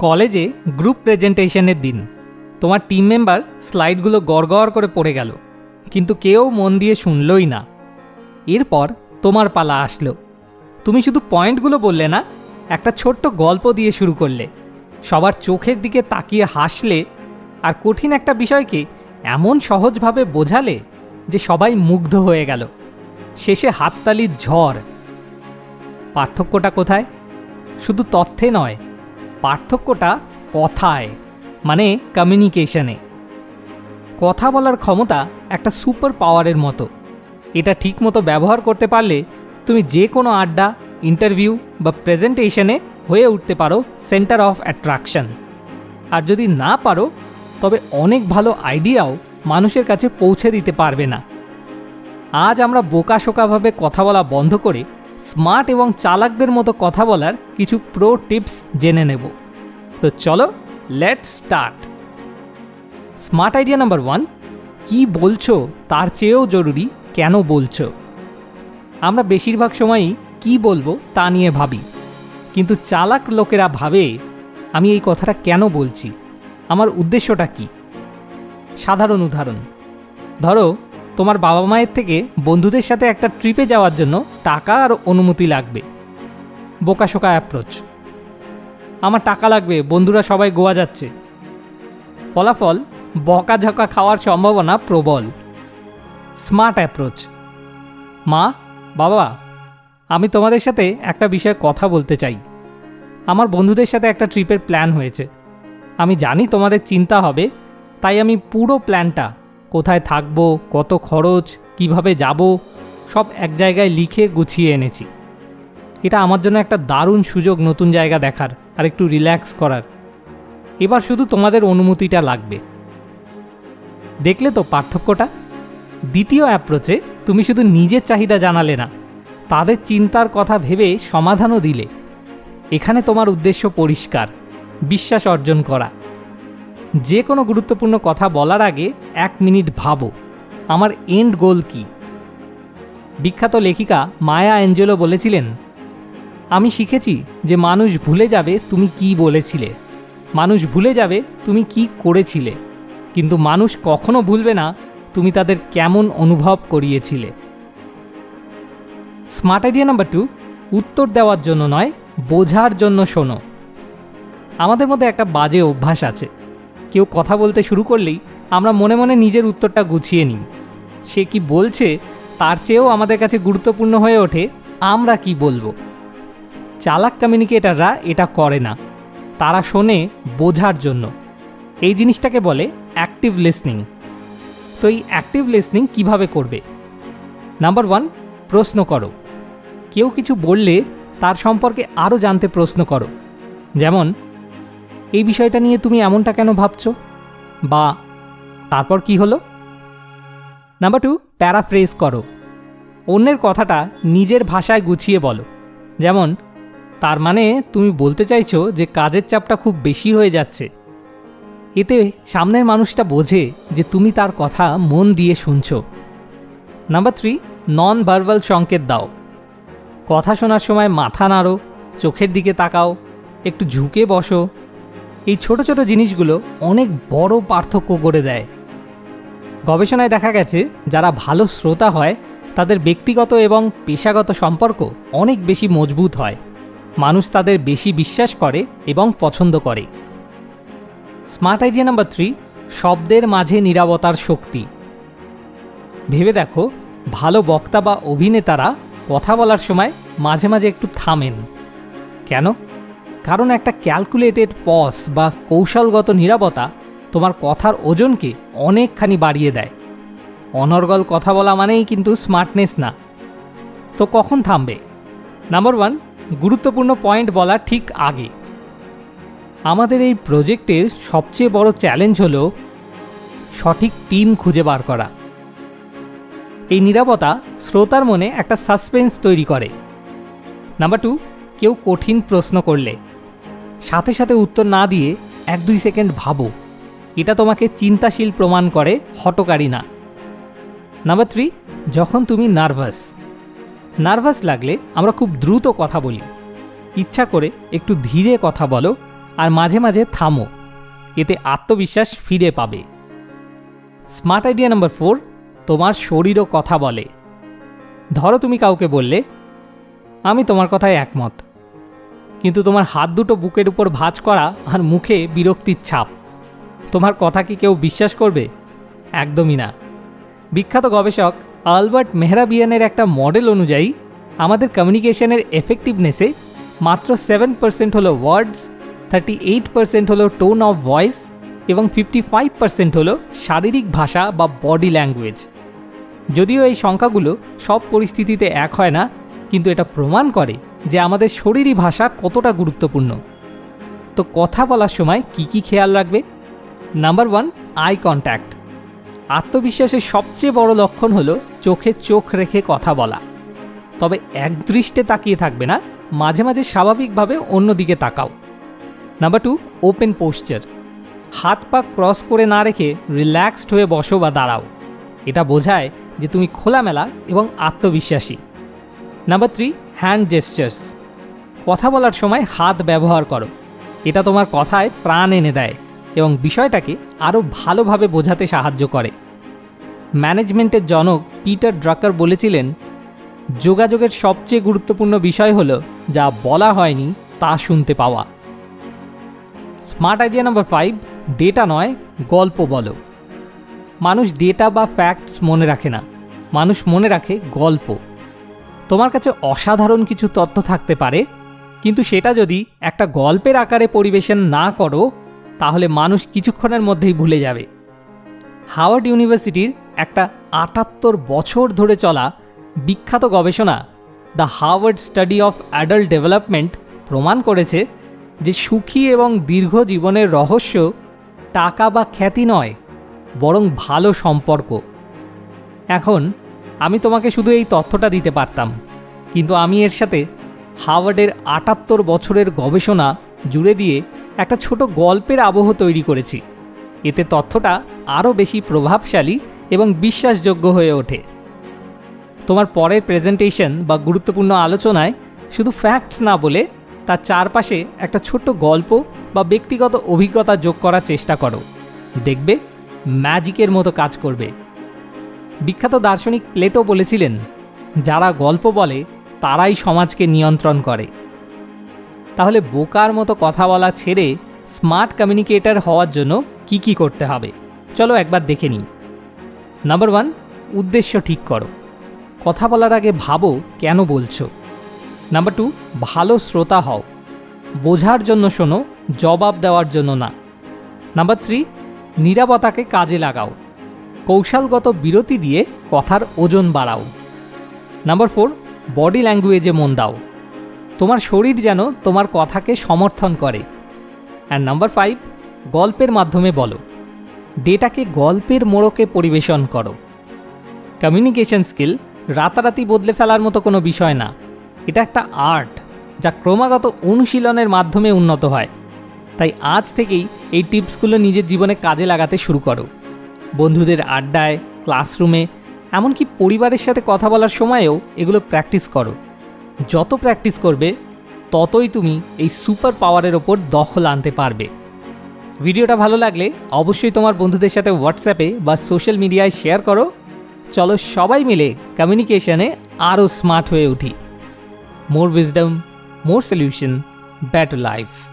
কলেজে গ্রুপ প্রেজেন্টেশনের দিন। তোমার টিম মেম্বার স্লাইডগুলো গড়গড় করে পড়ে গেল, কিন্তু কেউ মন দিয়ে শুনলই না। এরপর তোমার পালা আসলো। তুমি শুধু পয়েন্টগুলো বললে না, একটা ছোট্ট গল্প দিয়ে শুরু করলে। সবার চোখের দিকে তাকিয়ে হাসলে, আর কঠিন একটা বিষয়কে এমন সহজভাবে বোঝালে যে সবাই মুগ্ধ হয়ে গেল। শেষে হাততালির ঝড়। পার্থক্যটা কোথায়? শুধু তথ্যে নয় পার্থক্যটা কথায় মানে কমিউনিকেশনে কথা বলার ক্ষমতা একটা সুপার পাওয়ারের মতো। এটা ঠিকমতো ব্যবহার করতে পারলে তুমি যে কোনো আড্ডা ইন্টারভিউ বা প্রেজেন্টেশনে হয়ে উঠতে পারো সেন্টার অফ অ্যাট্রাকশন আর যদি না পারো, তবে অনেক ভালো আইডিয়াও মানুষের কাছে পৌঁছে দিতে পারবে না। আজ আমরা বোকাশোকাভাবে কথা বলা বন্ধ করে স্মার্ট এবং চালাকদের মতো কথা বলার কিছু প্রো টিপস জেনে নেব। তো চলো let start smart idea number one, কী বলছো? তার চেয়েও জরুরি কেন বলছো? আমরা বেশিরভাগ সময়ই কি বলব তা নিয়ে ভাবি। কিন্তু চালাক লোকেরা ভাবে, আমি এই কথাটা কেন বলছি? আমার উদ্দেশ্যটা কি? সাধারণ উদাহরণ, ধরো তোমার বাবা মায়ের থেকে বন্ধুদের সাথে একটা ট্রিপে যাওয়ার জন্য টাকা আর অনুমতি লাগবে। বোকাশোকা অ্যাপ্রোচ আমার টাকা লাগবে, বন্ধুরা সবাই গোয়া যাচ্ছে। ফলাফল, বকাঝকা খাওয়ার সম্ভাবনা প্রবল। স্মার্ট অ্যাপ্রোচ মা, বাবা, আমি তোমাদের সাথে একটা বিষয়ে কথা বলতে চাই। আমার বন্ধুদের সাথে একটা ট্রিপের প্ল্যান হয়েছে। আমি জানি তোমাদের চিন্তা হবে, তাই আমি পুরো প্ল্যানটা কোথায় থাকব, কত খরচ, কীভাবে যাব, সব এক জায়গায় লিখে গুছিয়ে এনেছি। এটা আমার জন্য একটা দারুণ সুযোগ নতুন জায়গা দেখার আর একটু রিল্যাক্স করার। এবার শুধু তোমাদের অনুমতিটা লাগবে। দেখলে তো পার্থক্যটা? দ্বিতীয় অ্যাপ্রোচে তুমি শুধু নিজের চাহিদা জানালে না, তাদের চিন্তার কথা ভেবে সমাধানও দিলে। এখানে তোমার উদ্দেশ্য পরিষ্কার, বিশ্বাস অর্জন করা। যে কোনো গুরুত্বপূর্ণ কথা বলার আগে এক মিনিট ভাবো, আমার এন্ড গোল কি? বিখ্যাত লেখিকা মায়া অ্যাঞ্জেলো বলেছিলেন, আমি শিখেছি যে মানুষ ভুলে যাবে তুমি কি বলেছিলে। মানুষ ভুলে যাবে তুমি কি করেছিলে। কিন্তু মানুষ কখনো ভুলবে না তুমি তাদের কেমন অনুভব করিয়েছিলে। স্মার্ট আইডিয়া নাম্বার টু, উত্তর দেওয়ার জন্য নয়, বোঝার জন্য শোনো। আমাদের মধ্যে একটা বাজে অভ্যাস আছে। কেউ কথা বলতে শুরু করলেই আমরা মনে মনে নিজের উত্তরটা গুছিয়ে নিই। সে কি বলছে তার চেয়েও আমাদের কাছে গুরুত্বপূর্ণ হয়ে ওঠে, আমরা কি বলব? চালাক কমিউনিকেটাররা এটা করে না। তারা শোনে বোঝার জন্য। এই জিনিসটাকে বলে অ্যাক্টিভ লিসনিং তো এই অ্যাক্টিভ লিসনিং কীভাবে করবে? নাম্বার ওয়ান, প্রশ্ন করো। কেউ কিছু বললে তার সম্পর্কে আরও জানতে প্রশ্ন করো। যেমন এই বিষয়টা নিয়ে তুমি এমনটা কেন ভাবছ? বা, তারপর কি হলো? নাম্বার টু, প্যারাফ্রেজ করো। অন্যের কথাটা নিজের ভাষায় গুছিয়ে বলো। যেমন, তার মানে তুমি বলতে চাইছো যে কাজের চাপটা খুব বেশি হয়ে যাচ্ছে। এতে সামনের মানুষটা বোঝে যে তুমি তার কথা মন দিয়ে শুনছো। নাম্বার থ্রি নন ভার্বাল সংকেত দাও। কথা শোনার সময় মাথা নাড়ো, চোখের দিকে তাকাও, একটু ঝুঁকে বসো এই ছোট ছোট জিনিসগুলো অনেক বড় পার্থক্য করে দেয়। গবেষণায় দেখা গেছে, যারা ভালো শ্রোতা হয়, তাদের ব্যক্তিগত এবং পেশাগত সম্পর্ক অনেক বেশি মজবুত হয়। মানুষ তাদের বেশি বিশ্বাস করে এবং পছন্দ করে। স্মার্ট আইডিয়া নাম্বার থ্রি, শব্দের মাঝে নিরাপত্তার শক্তি। ভেবে দেখো, ভালো বক্তা বা অভিনেতারা কথা বলার সময় মাঝে মাঝে একটু থামেন। কেন? কারণ একটা ক্যালকুলেটেড পস বা কৌশলগত নিরাপত্তা তোমার কথার ওজনকে অনেকখানি বাড়িয়ে দেয়। অনর্গল কথা বলা মানেই কিন্তু স্মার্টনেস না। তো কখন থামবে? নাম্বার ওয়ান গুরুত্বপূর্ণ পয়েন্ট বলা ঠিক আগে। আমাদের এই প্রজেক্টের সবচেয়ে বড় চ্যালেঞ্জ হল সঠিক টিম খুঁজে বার করা। এই নিরাপত্তা শ্রোতার মনে একটা সাসপেন্স তৈরি করে। নাম্বার টু কেউ কঠিন প্রশ্ন করলে। সাথে সাথে উত্তর না দিয়ে এক দুই সেকেন্ড ভাবো। এটা তোমাকে চিন্তাশীল প্রমাণ করে হটকারী না নাম্বার থ্রি যখন তুমি নার্ভাস নার্ভাস লাগলে আমরা খুব দ্রুত কথা বলি। ইচ্ছা করে একটু ধীরে কথা বলো আর মাঝে মাঝে থামো। এতে আত্মবিশ্বাস ফিরে পাবে। স্মার্ট আইডিয়া নাম্বার ফোর তোমার শরীরও কথা বলে। ধরো তুমি কাউকে বললে, আমি তোমার কথায় একমত। কিন্তু তোমার হাত দুটো বুকের উপর ভাঁজ করা আর মুখে বিরক্তির ছাপ। তোমার কথা কি কেউ বিশ্বাস করবে? একদমই না। বিখ্যাত গবেষক আলবার্ট মেহরাবিয়ানের একটা মডেল অনুযায়ী, আমাদের কমিউনিকেশনের এফেক্টিভনেসে মাত্র সেভেন পার্সেন্ট হলো ওয়ার্ডস থার্টি এইট পার্সেন্ট হলো টোন অফ ভয়েস এবং ফিফটি ফাইভ পার্সেন্ট হলো শারীরিক ভাষা বা বডি ল্যাঙ্গুয়েজ যদিও এই সংখ্যাগুলো সব পরিস্থিতিতে এক হয় না, কিন্তু এটা প্রমাণ করে। যে আমাদের শরীরী ভাষা কতটা গুরুত্বপূর্ণ। তো কথা বলার সময় কি কি খেয়াল রাখবে? Number one, eye contact. আত্মবিশ্বাসের সবচেয়ে বড় লক্ষণ হলো চোখে চোখ রেখে কথা বলা। তবে একদৃষ্টে তাকিয়ে থাকবে না, মাঝে মাঝে স্বাভাবিকভাবে অন্যদিকে তাকাও। নাম্বার টু, ওপেন পোশ্চার হাত পা ক্রস করে না রেখে রিল্যাক্সড হয়ে বসো বা দাঁড়াও। এটা বোঝায় যে তুমি খোলামেলা এবং আত্মবিশ্বাসী। নাম্বার থ্রি হ্যান্ড জেস্টার্স কথা বলার সময় হাত ব্যবহার করো। এটা তোমার কথায় প্রাণ এনে দেয় এবং বিষয়টাকে আরও ভালোভাবে বোঝাতে সাহায্য করে। ম্যানেজমেন্টের জনক পিটার ড্রাকার বলেছিলেন, যোগাযোগের সবচেয়ে গুরুত্বপূর্ণ বিষয় হলো যা বলা হয়নি তা শুনতে পাওয়া। Smart idea number five, data নয়, গল্প বলো। মানুষ ডেটা বা ফ্যাক্টস মনে রাখে না। মানুষ মনে রাখে গল্প। তোমার কাছে অসাধারণ কিছু তথ্য থাকতে পারে, কিন্তু সেটা যদি একটা গল্পের আকারে পরিবেশন না করো, তাহলে মানুষ কিছুক্ষণের মধ্যেই ভুলে যাবে। হাওয়ার্ড ইউনিভার্সিটির একটা আটাত্তর বছর ধরে চলা বিখ্যাত গবেষণা, the Harvard study of adult development, প্রমাণ করেছে যে সুখী এবং দীর্ঘ জীবনের রহস্য টাকা বা খ্যাতি নয়, বরং ভালো সম্পর্ক। এখন আমি তোমাকে শুধু এই তথ্যটা দিতে পারতাম। কিন্তু আমি এর সাথে হাওয়ার্ডের আটাত্তর বছরের গবেষণা জুড়ে দিয়ে একটা ছোট গল্পের আবহ তৈরি করেছি। এতে তথ্যটা আরও বেশি প্রভাবশালী এবং বিশ্বাসযোগ্য হয়ে ওঠে। তোমার পরের প্রেজেন্টেশন বা গুরুত্বপূর্ণ আলোচনায় শুধু ফ্যাক্টস না বলে তার চারপাশে একটা ছোট্ট গল্প বা ব্যক্তিগত অভিজ্ঞতা যোগ করার চেষ্টা করো। দেখবে ম্যাজিকের মতো কাজ করবে। বিখ্যাত দার্শনিক প্লেটো বলেছিলেন, যারা গল্প বলে, তারাই সমাজকে নিয়ন্ত্রণ করে। তাহলে বোকার মতো কথা বলা ছেড়ে স্মার্ট কমিউনিকেটর হওয়ার জন্য কি কি করতে হবে? চলো একবার দেখে নিই। নাম্বার ওয়ান, উদ্দেশ্য ঠিক করো। কথা বলার আগে ভাবো কেন বলছো। নাম্বার টু, ভালো শ্রোতা হও। বোঝার জন্য শোনো, জবাব দেওয়ার জন্য না। নাম্বার থ্রি, নিরাপত্তাকে কাজে লাগাও। কৌশলগত বিরতি দিয়ে কথার ওজন বাড়াও। নাম্বার ফোর, বডি ল্যাঙ্গুয়েজে মন দাও। তোমার শরীর যেন তোমার কথাকে সমর্থন করে। অ্যান্ড নাম্বার ফাইভ, গল্পের মাধ্যমে বলো। ডেটাকে গল্পের মোড়কে পরিবেশন করো। কমিউনিকেশন স্কিল রাতারাতি বদলে ফেলার মতো কোনো বিষয় না। এটা একটা আর্ট যা ক্রমাগত অনুশীলনের মাধ্যমে উন্নত হয়। তাই আজ থেকেই এই টিপসগুলো নিজের জীবনে কাজে লাগাতে শুরু করো। বন্ধুদের আড্ডায়, ক্লাসরুমে, এমনকি পরিবারের সাথে কথা বলার সময়েও এগুলো প্র্যাকটিস করো। যত প্র্যাকটিস করবে, ততই তুমি এই সুপার পাওয়ারের ওপর দখল আনতে পারবে। ভিডিওটা ভালো লাগলে অবশ্যই তোমার বন্ধুদের সাথে হোয়াটসঅ্যাপে বা সোশ্যাল মিডিয়ায় শেয়ার করো। চলো সবাই মিলে কমিউনিকেশনে আরও স্মার্ট হয়ে উঠি। More wisdom more solution better life